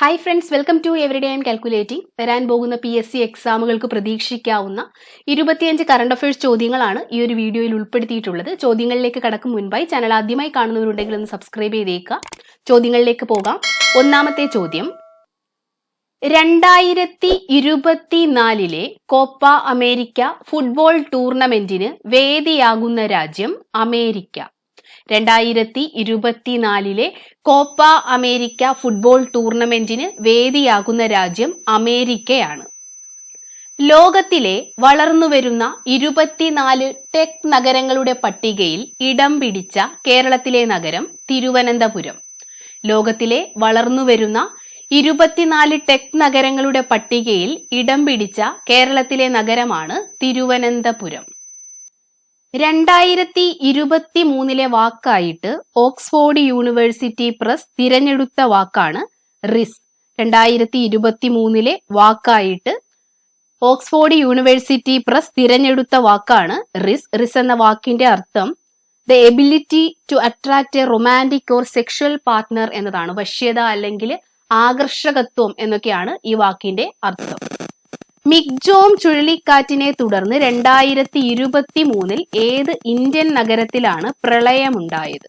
Hi friends welcome to every day I'm calculating വരാൻ പോകുന്ന P S C എക്സാമുകൾക്ക് പ്രതീക്ഷിക്കാവുന്ന ഇരുപത്തിയഞ്ച് കറണ്ട് അഫയേഴ്സ് ചോദ്യങ്ങളാണ് ഈ ഒരു വീഡിയോയിൽ ഉൾപ്പെടുത്തിയിട്ടുള്ളത്. ചോദ്യങ്ങളിലേക്ക് കടക്കും മുൻപായി ചാനൽ ആദ്യമായി കാണുന്നവരുണ്ടെങ്കിൽ ഒന്ന് സബ്സ്ക്രൈബ് ചെയ്തേക്കുക. ചോദ്യങ്ങളിലേക്ക് പോകാം. ഒന്നാമത്തെ ചോദ്യം. രണ്ടായിരത്തി ഇരുപത്തിനാലിലെ കോപ്പ അമേരിക്ക ഫുട്ബോൾ ടൂർണമെന്റിന് വേദിയാകുന്ന രാജ്യം അമേരിക്ക. രണ്ടായിരത്തി ഇരുപത്തിനാലിലെ കോപ്പ അമേരിക്ക ഫുട്ബോൾ ടൂർണമെന്റിന് വേദിയാകുന്ന രാജ്യം അമേരിക്കയാണ്. ലോകത്തിലെ വളർന്നുവരുന്ന ഇരുപത്തിനാല് ടെക് നഗരങ്ങളുടെ പട്ടികയിൽ ഇടം പിടിച്ച കേരളത്തിലെ നഗരം തിരുവനന്തപുരം. ലോകത്തിലെ വളർന്നുവരുന്ന ഇരുപത്തിനാല് ടെക് നഗരങ്ങളുടെ പട്ടികയിൽ ഇടം പിടിച്ച കേരളത്തിലെ നഗരമാണ് തിരുവനന്തപുരം. രണ്ടായിരത്തി ഇരുപത്തി മൂന്നിലെ വാക്കായിട്ട് ഓക്സ്ഫോർഡ് യൂണിവേഴ്സിറ്റി പ്രസ് തിരഞ്ഞെടുത്ത വാക്കാണ് റിസ്. രണ്ടായിരത്തി ഇരുപത്തി മൂന്നിലെ വാക്കായിട്ട് ഓക്സ്ഫോർഡ് യൂണിവേഴ്സിറ്റി പ്രസ് തിരഞ്ഞെടുത്ത വാക്കാണ് റിസ്. റിസ് എന്ന വാക്കിന്റെ അർത്ഥം the ability to attract a romantic or sexual partner എന്നതാണ്. വശ്യത അല്ലെങ്കിൽ ആകർഷകത്വം എന്നൊക്കെയാണ് ഈ വാക്കിന്റെ അർത്ഥം. മിഗ്ജോം ചുഴലിക്കാറ്റിനെ തുടർന്ന് രണ്ടായിരത്തി ഇരുപത്തി മൂന്നിൽ ഏത് ഇന്ത്യൻ നഗരത്തിലാണ് പ്രളയമുണ്ടായത്?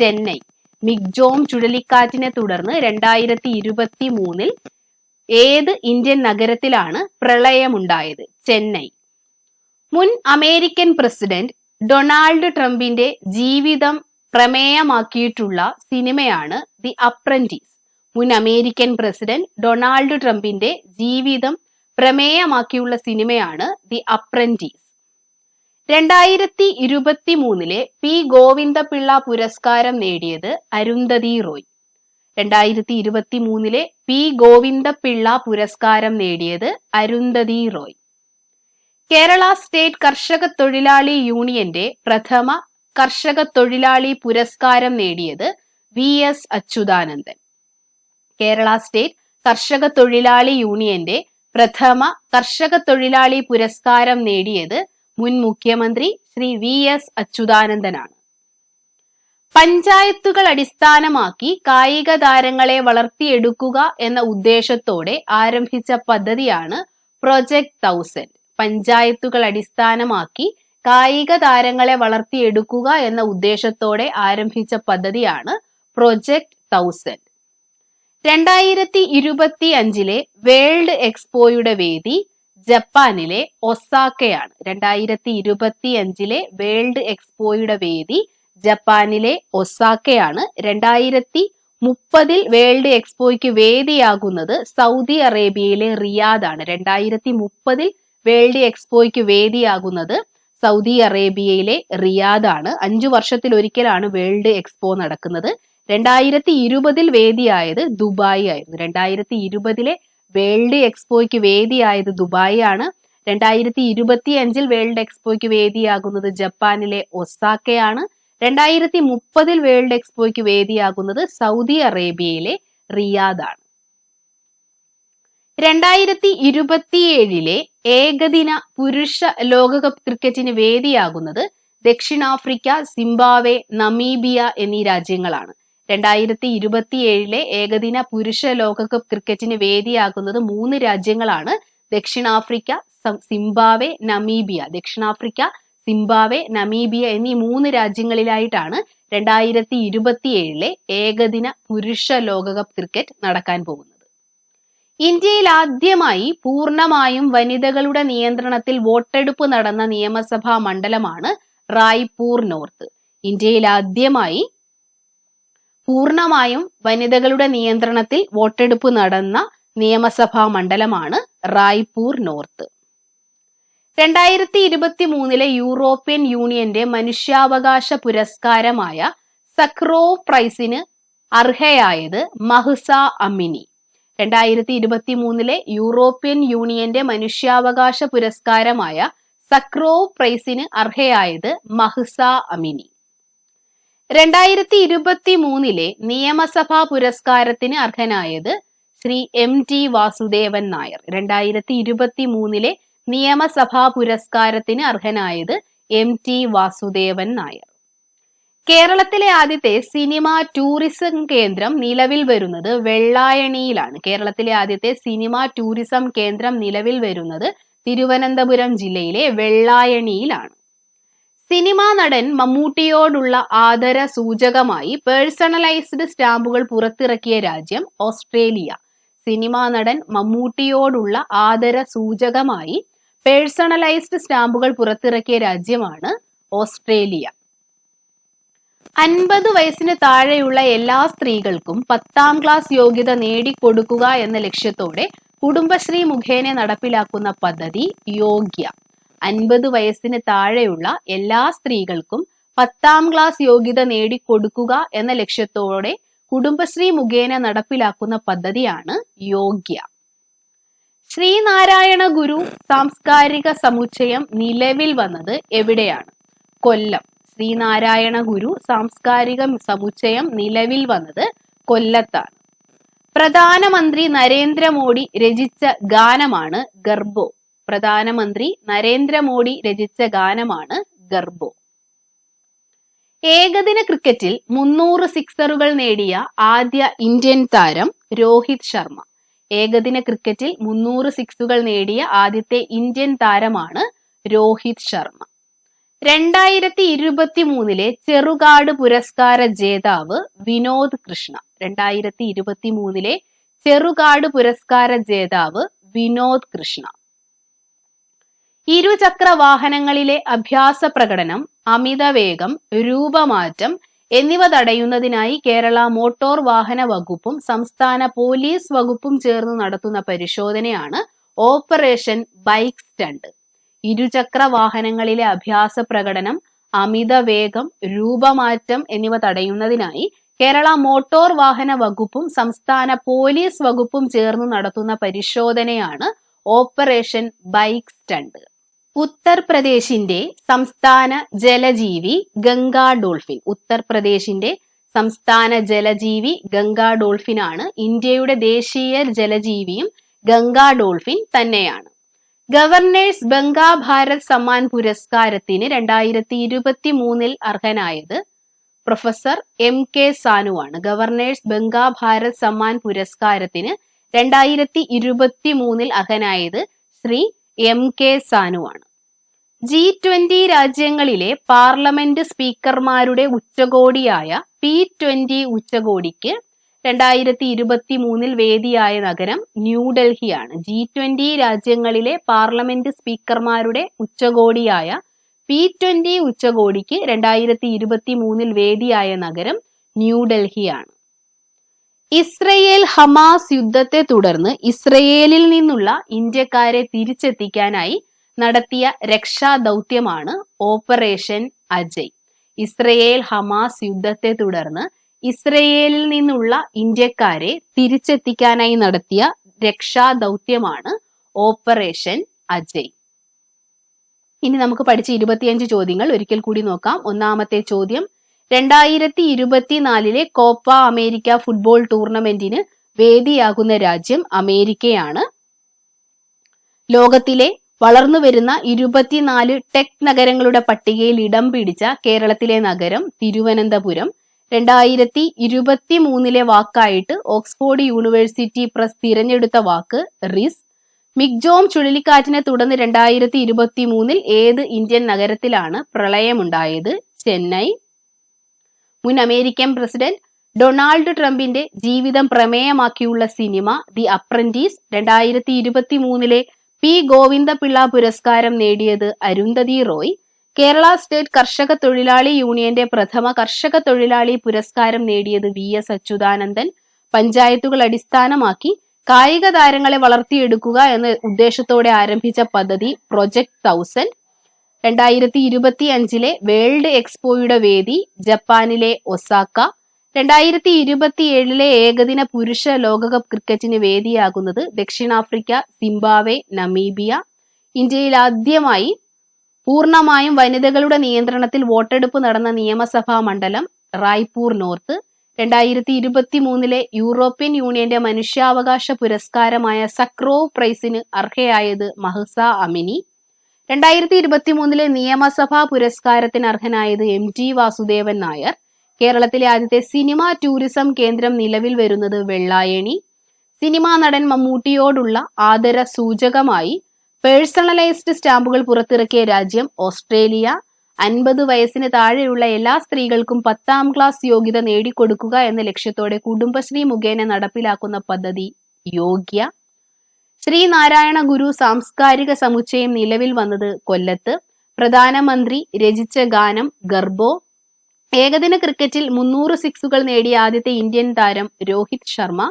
ചെന്നൈ. മിക്ജോം ചുഴലിക്കാറ്റിനെ തുടർന്ന് രണ്ടായിരത്തി ഇരുപത്തി മൂന്നിൽ ഏത് ഇന്ത്യൻ നഗരത്തിലാണ് പ്രളയമുണ്ടായത്? ചെന്നൈ. മുൻ അമേരിക്കൻ പ്രസിഡന്റ് ഡൊണാൾഡ് ട്രംപിന്റെ ജീവിതം പ്രമേയമാക്കിയിട്ടുള്ള സിനിമയാണ് ദി അപ്രന്റീസ്. മുൻ അമേരിക്കൻ പ്രസിഡന്റ് ഡൊണാൾഡ് ട്രംപിന്റെ ജീവിതം പ്രമേയമാക്കിയുള്ള സിനിമയാണ് ദി അപ്രന്റീസ്. രണ്ടായിരത്തി ഇരുപത്തി മൂന്നിലെ പി ഗോവിന്ദപിള്ള പുരസ്കാരം നേടിയത് അരുന്ധതി റോയ്. രണ്ടായിരത്തി ഇരുപത്തി മൂന്നിലെ പി ഗോവിന്ദപിള്ള പുരസ്കാരം നേടിയത് അരുന്ധതി റോയ്. കേരള സ്റ്റേറ്റ് കർഷക തൊഴിലാളി യൂണിയന്റെ പ്രഥമ കർഷക തൊഴിലാളി പുരസ്കാരം നേടിയത് V S Achuthanandan. Kerala state കർഷക തൊഴിലാളി യൂണിയന്റെ പ്രഥമ കർഷക തൊഴിലാളി പുരസ്കാരം നേടിയത് മുൻ മുഖ്യമന്ത്രി ശ്രീ വി എസ് അച്യുതാനന്ദനാണ്. പഞ്ചായത്തുകൾ അടിസ്ഥാനമാക്കി കായിക താരങ്ങളെ വളർത്തിയെടുക്കുക എന്ന ഉദ്ദേശത്തോടെ ആരംഭിച്ച പദ്ധതിയാണ് പ്രൊജക്ട് തൗസൻഡ് പഞ്ചായത്തുകൾ അടിസ്ഥാനമാക്കി കായിക താരങ്ങളെ വളർത്തിയെടുക്കുക എന്ന ഉദ്ദേശത്തോടെ ആരംഭിച്ച പദ്ധതിയാണ് പ്രൊജക്ട് തൗസൻഡ് രണ്ടായിരത്തി ഇരുപത്തി അഞ്ചിലെ വേൾഡ് എക്സ്പോയുടെ വേദി ജപ്പാനിലെ ഒസാക്കയാണ്. രണ്ടായിരത്തി ഇരുപത്തി അഞ്ചിലെ വേൾഡ് എക്സ്പോയുടെ വേദി ജപ്പാനിലെ ഒസാക്കയാണ്. രണ്ടായിരത്തി മുപ്പതിൽ വേൾഡ് എക്സ്പോയ്ക്ക് വേദിയാകുന്നത് സൗദി അറേബ്യയിലെ റിയാദാണ്. രണ്ടായിരത്തി മുപ്പതിൽ വേൾഡ് എക്സ്പോയ്ക്ക് വേദിയാകുന്നത് സൗദി അറേബ്യയിലെ റിയാദാണ്. അഞ്ചു വർഷത്തിൽ ഒരിക്കലാണ് വേൾഡ് എക്സ്പോ നടക്കുന്നത്. രണ്ടായിരത്തി ഇരുപതിൽ വേദിയായത് ദുബായ് ആയിരുന്നു. രണ്ടായിരത്തി ഇരുപതിലെ വേൾഡ് എക്സ്പോയ്ക്ക് വേദിയായത് ദുബായ് ആണ്. രണ്ടായിരത്തി ഇരുപത്തി അഞ്ചിൽ വേൾഡ് എക്സ്പോയ്ക്ക് വേദിയാകുന്നത് ജപ്പാനിലെ ഒസാക്കയാണ്. രണ്ടായിരത്തി മുപ്പതിൽ വേൾഡ് എക്സ്പോയ്ക്ക് വേദിയാകുന്നത് സൗദി അറേബ്യയിലെ റിയാദാണ്. രണ്ടായിരത്തി ഇരുപത്തിയേഴിലെ ഏകദിന പുരുഷ ലോകകപ്പ് ക്രിക്കറ്റിന് വേദിയാകുന്നത് ദക്ഷിണാഫ്രിക്ക സിംബാവെ നമീബിയ എന്നീ രാജ്യങ്ങളാണ്. രണ്ടായിരത്തി ഇരുപത്തിയേഴിലെ ഏകദിന പുരുഷ ലോകകപ്പ് ക്രിക്കറ്റിന് വേദിയാകുന്നത് മൂന്ന് രാജ്യങ്ങളാണ്. ദക്ഷിണാഫ്രിക്ക സിംബാവെ നമീബിയ. ദക്ഷിണാഫ്രിക്ക സിംബാവെ നമീബിയ എന്നീ മൂന്ന് രാജ്യങ്ങളിലായിട്ടാണ് രണ്ടായിരത്തി ഇരുപത്തിയേഴിലെ ഏകദിന പുരുഷ ലോകകപ്പ് ക്രിക്കറ്റ് നടക്കാൻ പോകുന്നത്. ഇന്ത്യയിൽ ആദ്യമായി പൂർണമായും വനിതകളുടെ നിയന്ത്രണത്തിൽ വോട്ടെടുപ്പ് നടന്ന നിയമസഭാ മണ്ഡലമാണ് റായ്പൂർ നോർത്ത്. ഇന്ത്യയിൽ ആദ്യമായി പൂർണമായും വനിതകളുടെ നിയന്ത്രണത്തിൽ വോട്ടെടുപ്പ് നടന്ന നിയമസഭാ മണ്ഡലമാണ് റായ്പൂർ നോർത്ത്. രണ്ടായിരത്തി ഇരുപത്തി മൂന്നിലെ യൂറോപ്യൻ യൂണിയന്റെ മനുഷ്യാവകാശ പുരസ്കാരമായ സക്രോ പ്രൈസിന് അർഹയായത് മഹ്സ അമിനി. രണ്ടായിരത്തി ഇരുപത്തി മൂന്നിലെ യൂറോപ്യൻ യൂണിയന്റെ മനുഷ്യാവകാശ പുരസ്കാരമായ സക്രോ പ്രൈസിന് അർഹയായത് മഹ്സ അമിനി. രണ്ടായിരത്തി ഇരുപത്തി മൂന്നിലെ നിയമസഭാ പുരസ്കാരത്തിന് അർഹനായത് ശ്രീ എം ടി വാസുദേവൻ നായർ. രണ്ടായിരത്തി ഇരുപത്തി മൂന്നിലെ നിയമസഭാ പുരസ്കാരത്തിന് അർഹനായത് എം ടി വാസുദേവൻ നായർ. കേരളത്തിലെ ആദ്യത്തെ സിനിമ ടൂറിസം കേന്ദ്രം നിലവിൽ വരുന്നത് വെള്ളായണിയിലാണ്. കേരളത്തിലെ ആദ്യത്തെ സിനിമ ടൂറിസം കേന്ദ്രം നിലവിൽ വരുന്നത് തിരുവനന്തപുരം ജില്ലയിലെ വെള്ളായണിയിലാണ്. സിനിമാ നടൻ മമ്മൂട്ടിയോടുള്ള ആദര സൂചകമായി പേഴ്സണലൈസ്ഡ് സ്റ്റാമ്പുകൾ പുറത്തിറക്കിയ രാജ്യം ഓസ്ട്രേലിയ. സിനിമാ നടൻ മമ്മൂട്ടിയോടുള്ള ആദര സൂചകമായി പേഴ്സണലൈസ്ഡ് സ്റ്റാമ്പുകൾ പുറത്തിറക്കിയ രാജ്യമാണ് ഓസ്ട്രേലിയ. അൻപത് വയസ്സിന് താഴെയുള്ള എല്ലാ സ്ത്രീകൾക്കും പത്താം ക്ലാസ് യോഗ്യത നേടിക്കൊടുക്കുക എന്ന ലക്ഷ്യത്തോടെ കുടുംബശ്രീ മുഖേന നടപ്പിലാക്കുന്ന പദ്ധതി യോഗ്യ. അൻപത് വയസ്സിന് താഴെയുള്ള എല്ലാ സ്ത്രീകൾക്കും പത്താം ക്ലാസ് യോഗ്യത നേടിക്കൊടുക്കുക എന്ന ലക്ഷ്യത്തോടെ കുടുംബശ്രീ മുഖേന നടപ്പിലാക്കുന്ന പദ്ധതിയാണ് യോഗ്യ. ശ്രീനാരായണ ഗുരു സാംസ്കാരിക സമുച്ചയം നിലവിൽ വന്നത് എവിടെയാണ്? കൊല്ലം. ശ്രീനാരായണ ഗുരു സാംസ്കാരിക സമുച്ചയം നിലവിൽ വന്നത് കൊല്ലത്താണ്. പ്രധാനമന്ത്രി നരേന്ദ്രമോദി രചിച്ച ഗാനമാണ് ഗർഭോ. പ്രധാനമന്ത്രി നരേന്ദ്രമോദി രചിച്ച ഗാനമാണ് ഗർഭോ ഏകദിന ക്രിക്കറ്റിൽ മുന്നൂറ് സിക്സറുകൾ നേടിയ ആദ്യ ഇന്ത്യൻ താരം രോഹിത് ശർമ്മ. ഏകദിന ക്രിക്കറ്റിൽ മുന്നൂറ് സിക്സുകൾ നേടിയ ആദ്യത്തെ ഇന്ത്യൻ താരമാണ് രോഹിത് ശർമ്മ. രണ്ടായിരത്തി ഇരുപത്തി മൂന്നിലെ ചെറുകാട് പുരസ്കാര ജേതാവ് വിനോദ് കൃഷ്ണ. രണ്ടായിരത്തി ഇരുപത്തി മൂന്നിലെ ചെറുകാട് പുരസ്കാര ജേതാവ് വിനോദ് കൃഷ്ണ. ഇരുചക്ര വാഹനങ്ങളിലെ അഭ്യാസ പ്രകടനം അമിതവേഗം രൂപമാറ്റം എന്നിവ തടയുന്നതിനായി കേരള മോട്ടോർ വാഹന വകുപ്പും സംസ്ഥാന പോലീസ് വകുപ്പും ചേർന്ന് നടത്തുന്ന പരിശോധനയാണ് ഓപ്പറേഷൻ ബൈക്ക് സ്റ്റണ്ട്. ഇരുചക്ര വാഹനങ്ങളിലെ അഭ്യാസ പ്രകടനം അമിതവേഗം രൂപമാറ്റം എന്നിവ തടയുന്നതിനായി കേരള മോട്ടോർ വാഹന വകുപ്പും സംസ്ഥാന പോലീസ് വകുപ്പും ചേർന്ന് നടത്തുന്ന പരിശോധനയാണ് ഓപ്പറേഷൻ ബൈക്ക് സ്റ്റണ്ട്. ഉത്തർപ്രദേശിന്റെ സംസ്ഥാന ജലജീവി ഗംഗാ ഡോൾഫിൻ. ഉത്തർപ്രദേശിന്റെ സംസ്ഥാന ജലജീവി ഗംഗാ ഡോൾഫിൻ ആണ് ഇന്ത്യയുടെ ദേശീയ ജലജീവിയും ഗംഗാ ഡോൾഫിൻ തന്നെയാണ്. ഗവർണേഴ്സ് ബംഗാ ഭാരത് സമ്മാൻ പുരസ്കാരത്തിന് രണ്ടായിരത്തി ഇരുപത്തി മൂന്നിൽ അർഹനായത് പ്രൊഫസർ എം കെ സാനുവാണ് ഗവർണേഴ്സ് ബംഗാ ഭാരത് സമ്മാൻ പുരസ്കാരത്തിന് രണ്ടായിരത്തി ഇരുപത്തി മൂന്നിൽ അർഹനായത് ശ്രീ എം കെ സാനുവാണ് ജി ട്വന്റി രാജ്യങ്ങളിലെ പാർലമെന്റ് സ്പീക്കർമാരുടെ ഉച്ചകോടിയായ പി ട്വന്റി ഉച്ചകോടിക്ക് രണ്ടായിരത്തി ഇരുപത്തി മൂന്നിൽ വേദിയായ നഗരം ന്യൂഡൽഹിയാണ്. ജി ട്വന്റി രാജ്യങ്ങളിലെ പാർലമെന്റ് സ്പീക്കർമാരുടെ ഉച്ചകോടിയായ പി ട്വന്റി ഉച്ചകോടിക്ക് രണ്ടായിരത്തി ഇരുപത്തി മൂന്നിൽ വേദിയായ നഗരം ന്യൂഡൽഹിയാണ്. ഇസ്രയേൽ ഹമാസ് യുദ്ധത്തെ തുടർന്ന് ഇസ്രയേലിൽ നിന്നുള്ള ഇന്ത്യക്കാരെ തിരിച്ചെത്തിക്കാനായി നടത്തിയ രക്ഷാദൗത്യമാണ് ഓപ്പറേഷൻ അജയ്. ഇസ്രയേൽ ഹമാസ് യുദ്ധത്തെ തുടർന്ന് ഇസ്രയേലിൽ നിന്നുള്ള ഇന്ത്യക്കാരെ തിരിച്ചെത്തിക്കാനായി നടത്തിയ രക്ഷാദൗത്യമാണ് ഓപ്പറേഷൻ അജയ്. ഇനി നമുക്ക് പഠിച്ച ഇരുപത്തിയഞ്ച് ചോദ്യങ്ങൾ ഒരിക്കൽ കൂടി നോക്കാം. ഒന്നാമത്തെ ചോദ്യം രണ്ടായിരത്തി ഇരുപത്തിനാലിലെ കോപ്പ അമേരിക്ക ഫുട്ബോൾ ടൂർണമെന്റിന് വേദിയാകുന്ന രാജ്യം അമേരിക്കയാണ്. ലോകത്തിലെ വളർന്നു വരുന്ന ഇരുപത്തിനാല് ടെക് നഗരങ്ങളുടെ പട്ടികയിൽ ഇടം പിടിച്ച കേരളത്തിലെ നഗരം തിരുവനന്തപുരം. രണ്ടായിരത്തി ഇരുപത്തി മൂന്നിലെ വാക്കായിട്ട് ഓക്സ്ഫോർഡ് യൂണിവേഴ്സിറ്റി പ്രസ് തിരഞ്ഞെടുത്ത വാക്ക് റിസ്. മിഗ്ജോം ചുഴലിക്കാറ്റിനെ തുടർന്ന് രണ്ടായിരത്തി ഇരുപത്തി മൂന്നിൽ ഏത് ഇന്ത്യൻ നഗരത്തിലാണ് പ്രളയമുണ്ടായത്? ചെന്നൈ മുൻ അമേരിക്കൻ പ്രസിഡന്റ് ഡൊണാൾഡ് ട്രംപിന്റെ ജീവിതം പ്രമേയമാക്കിയുള്ള സിനിമ ദി അപ്രന്റീസ് രണ്ടായിരത്തി ഇരുപത്തി മൂന്നിലെ പി ഗോവിന്ദപിള്ള പുരസ്കാരം നേടിയത് അരുന്ധതി റോയ്. കേരള സ്റ്റേറ്റ് കർഷക തൊഴിലാളി യൂണിയന്റെ പ്രഥമ കർഷക തൊഴിലാളി പുരസ്കാരം നേടിയത് വി എസ് അച്യുതാനന്ദൻ. പഞ്ചായത്തുകൾ അടിസ്ഥാനമാക്കി കായിക താരങ്ങളെ വളർത്തിയെടുക്കുക എന്ന ഉദ്ദേശത്തോടെ ആരംഭിച്ച പദ്ധതി പ്രൊജക്ട് തൗസൻഡ് രണ്ടായിരത്തി ഇരുപത്തി അഞ്ചിലെ വേൾഡ് എക്സ്പോയുടെ വേദി ജപ്പാനിലെ ഒസാക്ക. രണ്ടായിരത്തി ഇരുപത്തി ഏഴിലെ ഏകദിന പുരുഷ ലോകകപ്പ് ക്രിക്കറ്റിന് വേദിയാകുന്നത് ദക്ഷിണാഫ്രിക്ക സിംബാവെ നമീബിയ. ഇന്ത്യയിൽ ആദ്യമായി പൂർണമായും വനിതകളുടെ നിയന്ത്രണത്തിൽ വോട്ടെടുപ്പ് നടന്ന നിയമസഭാ മണ്ഡലം റായ്പൂർ നോർത്ത്. രണ്ടായിരത്തി ഇരുപത്തി മൂന്നിലെ യൂറോപ്യൻ യൂണിയന്റെ മനുഷ്യാവകാശ പുരസ്കാരമായ സക്രോവ് പ്രൈസിന് അർഹയായത് മഹസ അമിനി. രണ്ടായിരത്തി ഇരുപത്തി മൂന്നിലെ നിയമസഭാ പുരസ്കാരത്തിന് അർഹനായത് എം ടി വാസുദേവൻ നായർ. കേരളത്തിലെ ആദ്യത്തെ സിനിമ ടൂറിസം കേന്ദ്രം നിലവിൽ വരുന്നത് വെള്ളായണി. സിനിമാ നടൻ മമ്മൂട്ടിയോടുള്ള ആദര സൂചകമായി പേഴ്സണലൈസ്ഡ് സ്റ്റാമ്പുകൾ പുറത്തിറക്കിയ രാജ്യം ഓസ്ട്രേലിയ. അൻപത് വയസ്സിന് താഴെയുള്ള എല്ലാ സ്ത്രീകൾക്കും പത്താം ക്ലാസ് യോഗ്യത നേടിക്കൊടുക്കുക എന്ന ലക്ഷ്യത്തോടെ കുടുംബശ്രീ മുഖേന നടപ്പിലാക്കുന്ന പദ്ധതി യോഗ്യ. ശ്രീനാരായണ ഗുരു സാംസ്കാരിക സമുച്ചയം നിലവിൽ വന്നത് കൊല്ലത്ത്. പ്രധാനമന്ത്രി രചിച്ച ഗാനം ഗർഭോ ഏകദിന ക്രിക്കറ്റിൽ മുന്നൂറ് സിക്സുകൾ നേടിയ ആദ്യത്തെ ഇന്ത്യൻ താരം രോഹിത് ശർമ്മ.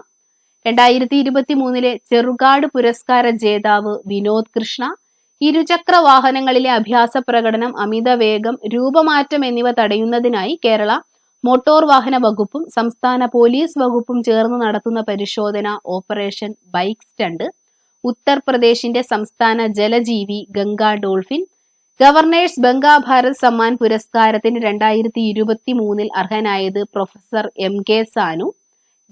രണ്ടായിരത്തി ഇരുപത്തി മൂന്നിലെ ചെറുകാട് പുരസ്കാര ജേതാവ് വിനോദ് കൃഷ്ണ. ഇരുചക്ര വാഹനങ്ങളിലെ അഭ്യാസ പ്രകടനം അമിത വേഗം രൂപമാറ്റം എന്നിവ തടയുന്നതിനായി കേരള മോട്ടോർ വാഹന വകുപ്പും സംസ്ഥാന പോലീസ് വകുപ്പും ചേർന്ന് നടത്തുന്ന പരിശോധന ഓപ്പറേഷൻ ബൈക്ക് സ്റ്റണ്ട്. ഉത്തർപ്രദേശിന്റെ സംസ്ഥാന ജലജീവി ഗംഗാ ഡോൾഫിൻ. ഗവർണേഴ്സ് ബംഗാ ഭാരത് സമ്മാൻ പുരസ്കാരത്തിന് രണ്ടായിരത്തി ഇരുപത്തി മൂന്നിൽ അർഹനായത് professor M K Sanu.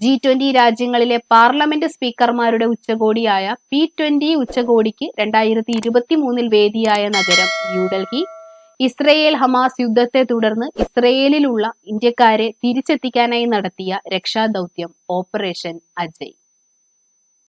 G twenty രാജ്യങ്ങളിലെ പാർലമെന്റ് സ്പീക്കർമാരുടെ ഉച്ചകോടിയായ പി ട്വന്റി ഉച്ചകോടിക്ക് രണ്ടായിരത്തി ഇരുപത്തി മൂന്നിൽ വേദിയായ നഗരം ന്യൂഡൽഹി. ഇസ്രയേൽ ഹമാസ് യുദ്ധത്തെ തുടർന്ന് ഇസ്രയേലിലുള്ള ഇന്ത്യക്കാരെ തിരിച്ചെത്തിക്കാനായി നടത്തിയ രക്ഷാദൗത്യം ഓപ്പറേഷൻ അജയ്.